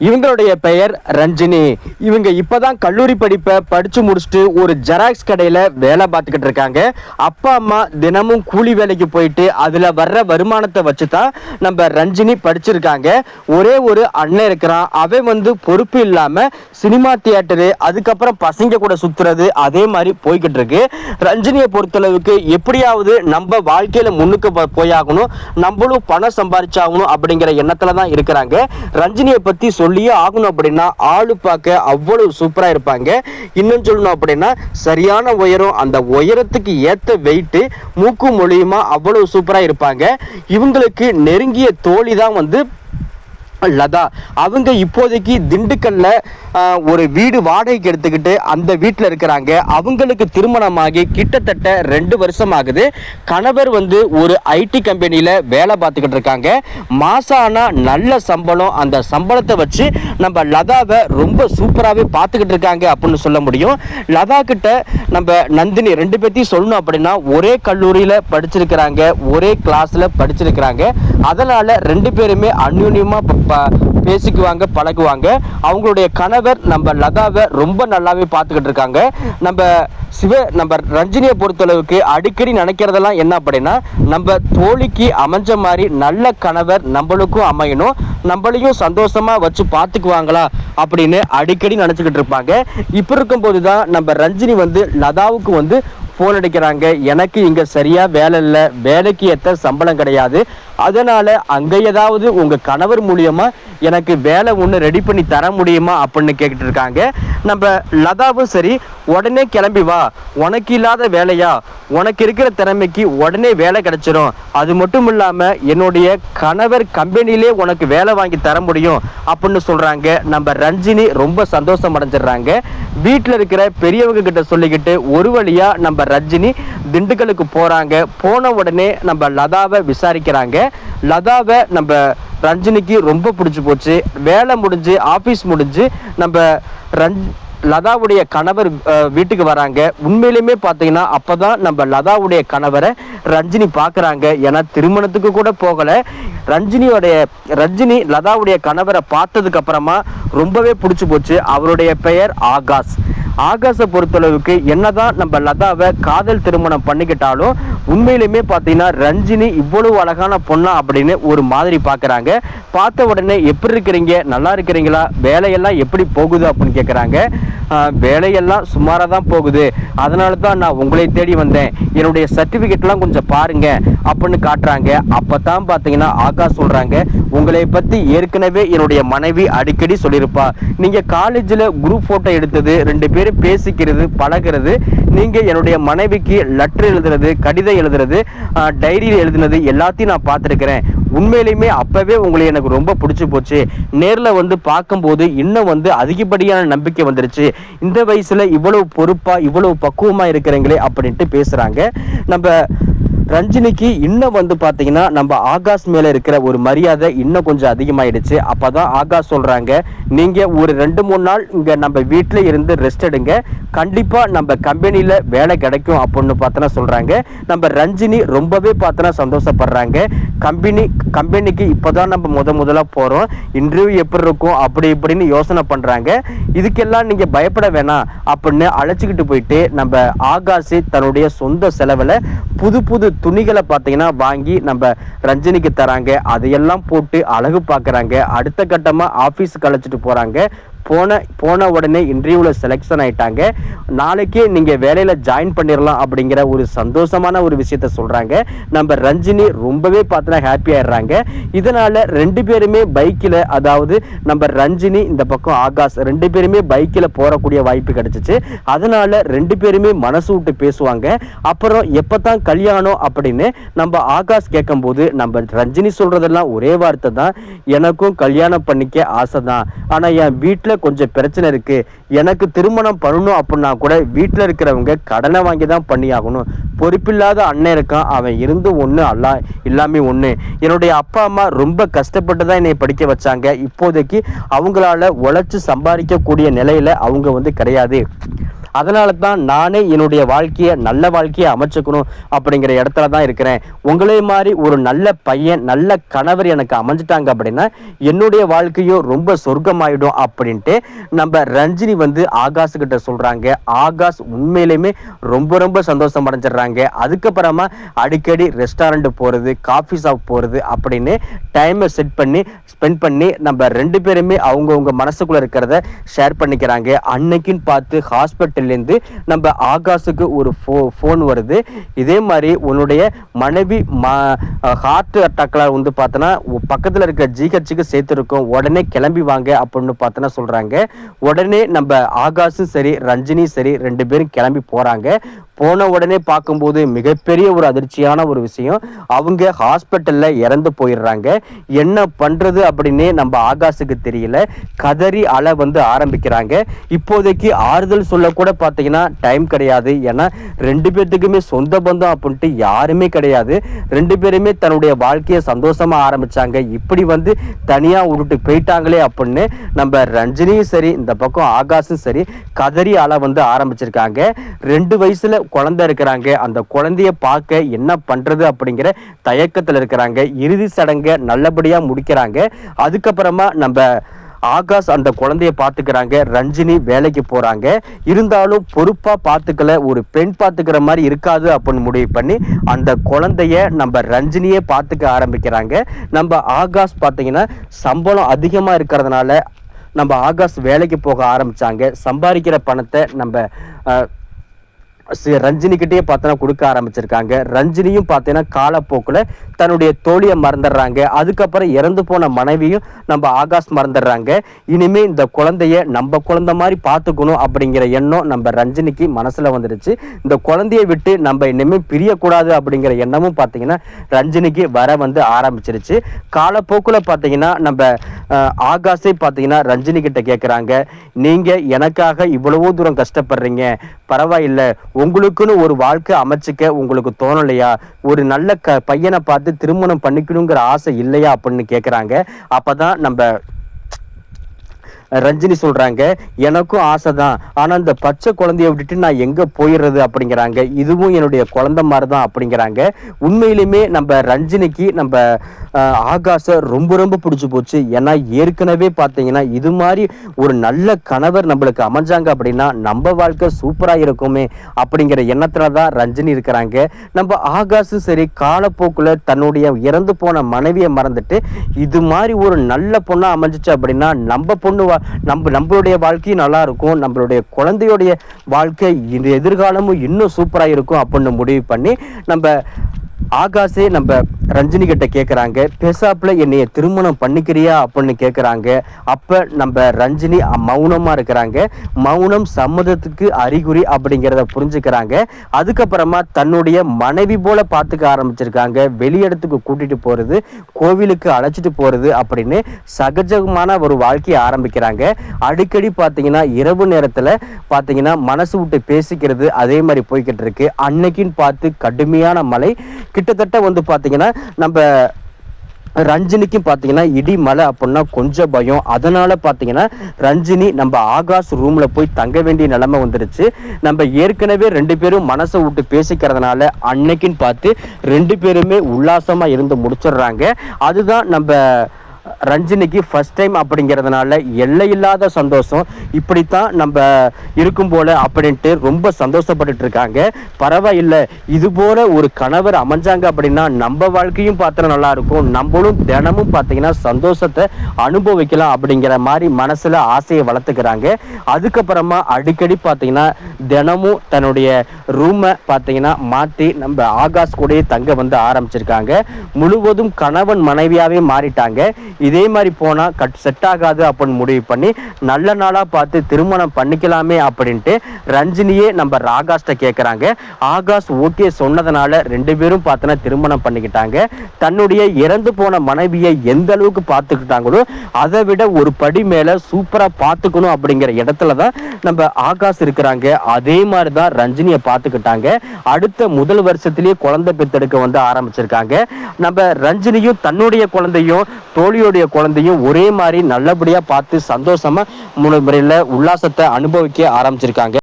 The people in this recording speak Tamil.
இவங்களுடைய பெயர் ரஞ்சினி. இவங்க இப்பதான் கல்லூரி படிப்பை படிச்சு முடிச்சுட்டு ஒரு ஜெராக்ஸ் கடையில வேலை பார்த்துக்கிட்டு இருக்காங்க. அப்பா அம்மா தினமும் கூலி வேலைக்கு போயிட்டு அதுல வர்ற வருமானத்தை வச்சு தான் நம்ம ரஞ்சினி படிச்சிருக்காங்க. ஒரே ஒரு அண்ணன் இருக்கிறான். அவன் வந்து பொறுப்பு இல்லாம சினிமா தியேட்டரு அதுக்கப்புறம் பசங்க கூட சுத்துறது அதே மாதிரி போய்கிட்டு இருக்கு. ரஞ்சினியை பொறுத்தளவுக்கு எப்படியாவது நம்ம வாழ்க்கையில முன்னுக்கு போயாகணும். நம்மளும் பணம் சம்பாரிச்சாகணும் அப்படிங்கிற எண்ணத்துல தான் இருக்கிறாங்க. ரஞ்சினியை பத்தி சொல்லியே ஆகணும் அப்படின்னா ஆளு பார்க்க அவ்வளவு சூப்பரா இருப்பாங்க. இன்னும் சொல்லணும் அப்படின்னா சரியான உயரம் அந்த உயரத்துக்கு ஏத்த வெயிட் மூக்கு மொழியுமா அவ்வளவு சூப்பரா இருப்பாங்க. இவங்களுக்கு நெருங்கிய தோழி தான் வந்து லதா. அவங்க இப்போதைக்கு திண்டுக்கல்ல ஒரு வீடு வாடகைக்கு எடுத்துக்கிட்டு அந்த வீட்டில் இருக்கிறாங்க. அவங்களுக்கு திருமணமாகி கிட்டத்தட்ட ரெண்டு வருஷம் ஆகுது கணவர் வந்து ஒரு ஐடி கம்பெனியில் வேலை பார்த்துக்கிட்டு இருக்காங்க. மாசம் நல்ல சம்பளம். அந்த சம்பளத்தை வச்சு நம்ம லதாவை ரொம்ப சூப்பராகவே பார்த்துக்கிட்டு இருக்காங்க அப்படின்னு சொல்ல முடியும். லதா கிட்ட நம்ம நந்தினி ரெண்டு பேர்த்தையும் சொல்லணும் அப்படின்னா ஒரே கல்லூரியில் படிச்சிருக்கிறாங்க ஒரே கிளாஸில் படிச்சிருக்கிறாங்க. அதனால ரெண்டு பேருமே அந்யூன்யமாக ப- பேசிக்குவாங்க பழகுவாங்க. அவங்களுடைய கணவர் நம்ம லதாவை ரொம்ப நல்லாவே பார்த்துக்கிட்டு இருக்காங்க. நம்ம சிவ நம்ம ரஞ்சினியை பொறுத்தளவுக்கு அடிக்கடி நினைக்கிறதெல்லாம் என்ன அப்படின்னா நம்ம தோழிக்கு அமைஞ்ச மாதிரி நல்ல கணவர் நம்மளுக்கும் அமையணும். நம்மளையும் சந்தோஷமா வச்சு பார்த்துக்குவாங்களா அப்படின்னு அடிக்கடி நினச்சிக்கிட்டு இருப்பாங்க. இப்போ இருக்கும்போது தான் நம்ம ரஞ்சினி வந்து லதாவுக்கு வந்து ஃபோன் அடிக்கிறாங்க. எனக்கு இங்க சரியா வேலை இல்லை. வேலைக்கு ஏற்ற சம்பளம் கிடையாது. அதனால அங்க ஏதாவது உங்க கணவர் மூலியமா எனக்கு வேலை ஒன்று ரெடி பண்ணி தர முடியுமா அப்படின்னு கேட்டுட்டு இருக்காங்க. நம்ம லதாவும் சரி உடனே கிளம்பி வா. உனக்கு இல்லாத வேலையா? உனக்கு இருக்கிற திறமைக்கு உடனே வேலை கிடைச்சிரும். அது மட்டும் இல்லாம என்னுடைய கணவர் கம்பெனிலே உனக்கு வேலை வாங்கி தர முடியும் அப்படின்னு சொல்றாங்க. நம்ம ரஞ்சினி ரொம்ப சந்தோஷம் அடைஞ்சிடுறாங்க. வீட்டில் இருக்கிற பெரியவங்க கிட்ட சொல்லிக்கிட்டு ஒரு வழியா நம்ம ரஜினி திண்டுக்கலுக்கு போறாங்க. போன உடனே நம்ம லதாவை விசாரிக்கிறாங்க. லதாவை நம்ம ரஞ்சினிக்கு ரொம்ப பிடிச்சி போச்சு. வேலை முடிஞ்சு ஆபீஸ் முடிஞ்சு நம்ம ரஞ்ச் லதாவுடைய கணவர் வீட்டுக்கு வராங்க. உண்மையிலுமே பார்த்தீங்கன்னா அப்போதான் நம்ம லதாவுடைய கணவரை ரஞ்சினி பார்க்குறாங்க. ஏன்னா திருமணத்துக்கு கூட போகலை. ரஞ்சினியோடைய ரஞ்சினி லதாவுடைய கணவரை பார்த்ததுக்கு அப்புறமா ரொம்பவே பிடிச்சி போச்சு. அவருடைய பெயர் ஆகாஷ். ஆகாஷை பொறுத்தளவுக்கு என்னதான் நம்ம லதாவை காதல் திருமணம் பண்ணிக்கிட்டாலும் உண்மையிலுமே பார்த்தீங்கன்னா ரஞ்சினி இவ்வளவு அழகான பொண்ணா அப்படின்னு ஒரு மாதிரி பார்க்குறாங்க. பார்த்த உடனே எப்படி இருக்கிறீங்க? நல்லா இருக்கிறீங்களா? வேலையெல்லாம் எப்படி போகுது? அப்படின்னு கேட்குறாங்க. வேலையெல்லாம் சுமாராக தான் போகுது. அதனால தான் நான் உங்களை தேடி வந்தேன். என்னுடைய சர்டிஃபிகேட்லாம் கொஞ்சம் பாருங்க அப்படின்னு காட்டுறாங்க. அப்போ தான் பார்த்தீங்கன்னா ஆகாஷ் சொல்கிறாங்க உங்களை பற்றி ஏற்கனவே என்னுடைய மனைவி அடிக்கடி சொல்லியிருப்பா. நீங்கள் காலேஜில் குரூப் ஃபோட்டோ எடுத்தது ரெண்டு பேரும் பேசிக்கிறது பழகிறது நீங்கள் என்னுடைய மனைவிக்கு லெட்டர் எழுதுறது கடிதம் எழுதுறது டைரியில் எழுதுனது எல்லாத்தையும் நான் பார்த்துருக்கிறேன். உண்மையிலுமே அப்பவே உங்களை எனக்கு ரொம்ப பிடிச்சி போச்சு. நேரில் வந்து பார்க்கும்போது இன்னும் வந்து அதிகப்படியான நம்பிக்கை வந்துருச்சு. இந்த வயசுல இவ்வளவு பொறுப்பா இவ்வளவு பக்குவமா இருக்கிறீங்களே அப்படின்ட்டு பேசுறாங்க. நம்ம ரஞ்சினிக்கு இன்னும் வந்து பாத்தீங்கன்னா நம்ம ஆகாஷ் மேல இருக்கிற ஒரு மரியாதை இன்னும் கொஞ்சம் அதிகமாயிடுச்சு. அப்பதான் ஆகாஷ் சொல்றாங்க நீங்க ஒரு ரெண்டு மூணு நாள் இங்க நம்ம வீட்டில் இருந்து ரெஸ்ட் எடுங்க. கண்டிப்பா நம்ம கம்பெனில வேலை கிடைக்கும் அப்படின்னு பார்த்தோன்னா சொல்றாங்க. நம்ம ரஞ்சினி ரொம்பவே பார்த்தோன்னா சந்தோஷப்படுறாங்க. கம்பெனி கம்பெனிக்கு இப்பதான் நம்ம முத முதலாக போகிறோம் இன்டர்வியூ எப்படி இருக்கும் அப்படி இப்படின்னு யோசனை பண்ணுறாங்க இதுக்கெல்லாம் நீங்கள் பயப்பட வேணாம். அப்படின்னு அழைச்சிக்கிட்டு போயிட்டு நம்ம ஆகாஷ் தன்னுடைய சொந்த செலவில் புது புது துணிகளை பார்த்தீங்கன்னா வாங்கி நம்ம ரஞ்சனிக்கு தராங்க. அதையெல்லாம் போட்டு அழகு பார்க்குறாங்க. அடுத்த கட்டமாக ஆஃபீஸுக்கு அழைச்சிட்டு போகிறாங்க போன போன உடனே இன்டர்வியூவில் செலெக்ஷன் ஆயிட்டாங்க. நாளைக்கே நீங்கள் வேலையில் ஜாயின் பண்ணிடலாம் அப்படிங்கிற ஒரு சந்தோஷமான ஒரு விஷயத்த சொல்கிறாங்க நம்ம ரஞ்சினி ரொம்பவே பார்த்தா ஹாப்பி ஆயிடுறாங்க. இதனால் ரெண்டு பேருமே பைக்கில் அதாவது நம்ம ரஞ்சினி இந்த பக்கம் ஆகாஷ் ரெண்டு பேருமே பைக்கில் போகக்கூடிய வாய்ப்பு கிடைச்சிச்சு. அதனால் ரெண்டு பேருமே மனசு விட்டு பேசுவாங்க. அப்புறம் எப்போ தான் கல்யாணம் அப்படின்னு நம்ம ஆகாஷ் கேட்கும்போது நம்ம ரஞ்சினி சொல்கிறதெல்லாம் ஒரே வார்த்தை தான். எனக்கும் கல்யாணம் பண்ணிக்க ஆசை தான் ஆனால் என் வீட்டில் கொஞ்சம் பிரச்சனை இருக்கு. எனக்கு திருமணம் பண்ணணும் அப்படின்னா கூட வீட்டுல இருக்கிறவங்க கடனை வாங்கி தான் பண்ணி ஆகணும் பொறுப்பில்லாத அண்ணன் இருக்கான். அவன் இருந்து ஒண்ணு அல்ல எல்லாமே ஒண்ணு. என்னுடைய அப்பா அம்மா ரொம்ப கஷ்டப்பட்டு தான் என்னை படிக்க வச்சாங்க. இப்போதைக்கு அவங்களால உழைச்சு சம்பாதிக்கக்கூடிய நிலையில அவங்க வந்து கிடையாது. அதனால தான் நானே என்னுடைய வாழ்க்கையை நல்ல வாழ்க்கையை அமைச்சுக்கணும் அப்படிங்கிற இடத்துல தான் இருக்கிறேன். உங்களே மாதிரி ஒரு நல்ல பையன் நல்ல கணவர் எனக்கு அமைஞ்சிட்டாங்க அப்படின்னா என்னுடைய வாழ்க்கையும் ரொம்ப சொர்க்கமாயிடும் அப்படின்ட்டு நம்ம ரஞ்சினி வந்து ஆகாஷ் கிட்ட சொல்றாங்க. ஆகாஷ் உண்மையிலுமே ரொம்ப ரொம்ப சந்தோஷம் அடைஞ்சிடுறாங்க. அதுக்கப்புறமா அடிக்கடி ரெஸ்டாரண்ட் போறது காஃபி ஷாப் போறது அப்படின்னு டைமை செட் பண்ணி ஸ்பெண்ட் பண்ணி நம்ம ரெண்டு பேருமே அவங்கவுங்க மனசுக்குள்ள இருக்கிறத ஷேர் பண்ணிக்கிறாங்க. அன்னைக்குன்னு பார்த்து ஹாஸ்பிட்டல் ஹாஸ்பிட்டல்லேருந்து நம்ம ஆகாஷுக்கு ஒரு ஃபோ ஃபோன் வருது. இதே மாதிரி உன்னுடைய மனைவி ஹார்ட் அட்டாக்ல வந்து பார்த்தோன்னா பக்கத்தில் இருக்கிற ஜிஹெச்சுக்கு சேர்த்துருக்கோம். உடனே கிளம்பி வாங்க அப்படின்னு பார்த்தோன்னா சொல்கிறாங்க உடனே நம்ம ஆகாஷும் சரி ரஞ்சினியும் சரி ரெண்டு பேரும் கிளம்பி போகிறாங்க போன உடனே பார்க்கும்போது மிகப்பெரிய ஒரு அதிர்ச்சியான ஒரு விஷயம். அவங்க ஹாஸ்பிட்டலில் இறந்து போயிடுறாங்க. என்ன பண்ணுறது அப்படின்னு நம்ம ஆகாஷுக்கு தெரியல. கதறி அலை வந்து ஆரம்பிக்கிறாங்க. இப்போதைக்கு ஆறுதல் சொல்ல கூட பார்த்தீங்கன்னா டைம் கிடையாது. ஏன்னா ரெண்டு பேர்த்துக்குமே சொந்த பந்தம் அப்படின்ட்டு யாருமே கிடையாது. ரெண்டு பேருமே தன்னுடைய வாழ்க்கையை சந்தோஷமா ஆரம்பிச்சாங்க. இப்படி வந்து தனியா விட்டுட்டு போயிட்டாங்களே அப்படின்னு நம்ம ரஞ்சினியும் சரி இந்த பக்கம் ஆகாஷும் சரி கதறி அலை வந்து ஆரம்பிச்சிருக்காங்க. ரெண்டு வயசுல குழந்தை இருக்கிறாங்க. அந்த குழந்தைய பார்க்க என்ன பண்றது அப்படிங்கிற தயக்கத்துல இருக்கிறாங்க. இறுதி சடங்கை நல்லபடியா முடிக்கிறாங்க. அதுக்கப்புறமா நம்ம ஆகாஷ் அந்த குழந்தைய பாத்துக்கிறாங்க ரஞ்சினி வேலைக்கு போறாங்க. இருந்தாலும் பொறுப்பா பாத்துக்கல ஒரு பெண் பாத்துக்கிற மாதிரி இருக்காது அப்படின்னு முடிவு பண்ணி அந்த குழந்தைய நம்ம ரஞ்சினியே பாத்துக்க ஆரம்பிக்கிறாங்க. நம்ம ஆகாஷ் பாத்தீங்கன்னா சம்பளம் அதிகமா இருக்கிறதுனால நம்ம ஆகாஷ் வேலைக்கு போக ஆரம்பிச்சாங்க. சம்பாதிக்கிற பணத்தை நம்ம ரஞ்சினிக்கிட்டே பார்த்தோன்னா கொடுக்க ஆரம்பிச்சிருக்காங்க. ரஞ்சினியும் பார்த்தீங்கன்னா காலப்போக்கில் தன்னுடைய தோழியை மறந்துடுறாங்க. அதுக்கப்புறம் இறந்து போன மனைவியும் நம்ம ஆகாஷ் மறந்துடுறாங்க. இனிமே இந்த குழந்தைய நம்ம குழந்தை மாதிரி பார்த்துக்கணும் அப்படிங்கிற எண்ணம் நம்ம ரஞ்சினிக்கு மனசில் வந்துடுச்சு. இந்த குழந்தைய விட்டு நம்ம இனிமேல் பிரியக்கூடாது அப்படிங்கிற எண்ணமும் பார்த்தீங்கன்னா ரஞ்சினிக்கு வர வந்து ஆரம்பிச்சிருச்சு. காலப்போக்கில் பார்த்தீங்கன்னா நம்ம ஆகாஷே பார்த்தீங்கன்னா ரஞ்சினி கிட்ட கேட்குறாங்க நீங்கள் எனக்காக இவ்வளவோ தூரம் கஷ்டப்படுறீங்க. பரவாயில்லை. உங்களுக்குன்னு ஒரு வாழ்க்கை அமைச்சிக்க உங்களுக்கு தோணலையா? ஒரு நல்ல க பையனை பார்த்து திருமணம் பண்ணிக்கணுங்கிற ஆசை இல்லையா அப்படின்னு கேட்குறாங்க அப்போ தான் நம்ம ரஞ்சினி சொல்றாங்க எனக்கும் ஆசை தான் ஆனா இந்த பச்சை குழந்தைய விட்டுட்டு நான் எங்க போயிடுறது? அப்படிங்கிறாங்க. இதுவும் என்னுடைய குழந்தை மாதிரி தான் அப்படிங்கிறாங்க. உண்மையிலுமே நம்ம ரஞ்சினிக்கு நம்ம ஆகாச ரொம்ப ரொம்ப பிடிச்சி போச்சு. ஏன்னா ஏற்கனவே பார்த்தீங்கன்னா இது மாதிரி ஒரு நல்ல கணவர் நம்மளுக்கு அமைஞ்சாங்க அப்படின்னா நம்ம வாழ்க்கை சூப்பரா இருக்குமே அப்படிங்கிற எண்ணத்துல தான் ரஞ்சினி இருக்கிறாங்க. நம்ம ஆகாசும் சரி காலப்போக்குல தன்னுடைய இறந்து போன மனைவியை மறந்துட்டு இது மாதிரி ஒரு நல்ல பொண்ணா அமைஞ்சிச்சு அப்படின்னா நம்ம பொண்ணு நம்ம நம்மளுடைய வாழ்க்கையும் நல்லா இருக்கும். நம்மளுடைய குழந்தையுடைய வாழ்க்கை எதிர்காலமும் இன்னும் சூப்பராக இருக்கும் அப்படின்னு முடிவு பண்ணி நம்ம ஆகாஷே நம்ம ரஞ்சினி கிட்ட கேட்குறாங்க பேசாப்புல என்னைய திருமணம் பண்ணிக்கிறியா அப்படின்னு கேட்குறாங்க அப்போ நம்ம ரஞ்சினி மௌனமாக இருக்கிறாங்க. மௌனம் சம்மதத்துக்கு அறிகுறி அப்படிங்கிறத புரிஞ்சுக்கிறாங்க. அதுக்கப்புறமா தன்னுடைய மனைவி போல பார்த்துக்க ஆரம்பிச்சிருக்காங்க. வெளியிடத்துக்கு கூட்டிட்டு போகிறது கோவிலுக்கு அழைச்சிட்டு போகிறது அப்படின்னு சகஜமான ஒரு வாழ்க்கையை ஆரம்பிக்கிறாங்க. அடிக்கடி பார்த்தீங்கன்னா இரவு நேரத்தில் பார்த்தீங்கன்னா மனசு விட்டு பேசிக்கிறது அதே மாதிரி போய்கிட்டு இருக்கு. அன்னைக்குன்னு பார்த்து கடுமையான மழை கிட்டத்தட்ட வந்து பார்த்தீங்கன்னா நம்ம ரஞ்சினிக்கும் பார்த்தீங்கன்னா இடி மலை அப்படின்னா கொஞ்சம் பயம். அதனால பார்த்தீங்கன்னா ரஞ்சினி நம்ம ஆகாஷ் ரூமில் போய் தங்க வேண்டிய நிலைமை வந்துருச்சு. நம்ம ஏற்கனவே ரெண்டு பேரும் மனசை விட்டு பேசிக்கிறதுனால அன்னைக்குன்னு பார்த்து ரெண்டு பேருமே உல்லாசமாக இருந்து முடிச்சிடுறாங்க. அதுதான் நம்ம ரஞ்சினிக்கு ஃபர்ஸ்ட் டைம் அப்படிங்கிறதுனால எல்லையில்லாத சந்தோஷம். இப்படித்தான் நம்ம இருக்கும் போல அப்படின்ட்டு ரொம்ப சந்தோஷப்பட்டுட்டு இருக்காங்க. பரவாயில்லை இது போல ஒரு கணவர் அமைஞ்சாங்க அப்படின்னா நம்ம வாழ்க்கையும் பார்த்தா நல்லா இருக்கும். நம்மளும் தினமும் பார்த்தீங்கன்னா சந்தோஷத்தை அனுபவிக்கலாம் அப்படிங்கிற மாதிரி மனசுல ஆசையை வளர்த்துக்கிறாங்க. அதுக்கப்புறமா அடிக்கடி பார்த்தீங்கன்னா தினமும் தன்னுடைய ரூமை பார்த்தீங்கன்னா மாற்றி நம்ம ஆகாஷ் கூடயே தங்க வந்து ஆரம்பிச்சிருக்காங்க. முழுவதும் கணவன் மனைவியாவே மாறிட்டாங்க. இதே மாதிரி போனா கட் செட் ஆகாது அப்படின்னு முடிவு பண்ணி நல்ல நாளா பார்த்து திருமணம் பண்ணிக்கலாமே அப்படின்ட்டு ரஞ்சினியே நம்ம ராகாஷ்ட கேட்குறாங்க ஆகாஷ் ஓகே சொன்னதுனால ரெண்டு பேரும் பார்த்தோன்னா திருமணம் பண்ணிக்கிட்டாங்க. தன்னுடைய இறந்து போன மனைவியை எந்த அளவுக்கு பார்த்துக்கிட்டாங்களோ அதை விட ஒரு படி மேல சூப்பரா பார்த்துக்கணும் அப்படிங்கிற இடத்துல தான் நம்ம ஆகாஷ் இருக்கிறாங்க. அதே மாதிரி தான் ரஞ்சினியை பார்த்துக்கிட்டாங்க. அடுத்த முதல் வருஷத்திலேயே குழந்தை பெத்தெடுக்க வந்து ஆரம்பிச்சிருக்காங்க. நம்ம ரஞ்சினியும் தன்னுடைய குழந்தையும் தோழியோ உங்களுடைய குழந்தையும் ஒரே மாதிரி நல்லபடியா பார்த்து சந்தோஷமா முறையில் உல்லாசத்தை அனுபவிக்க ஆரம்பிச்சிருக்காங்க.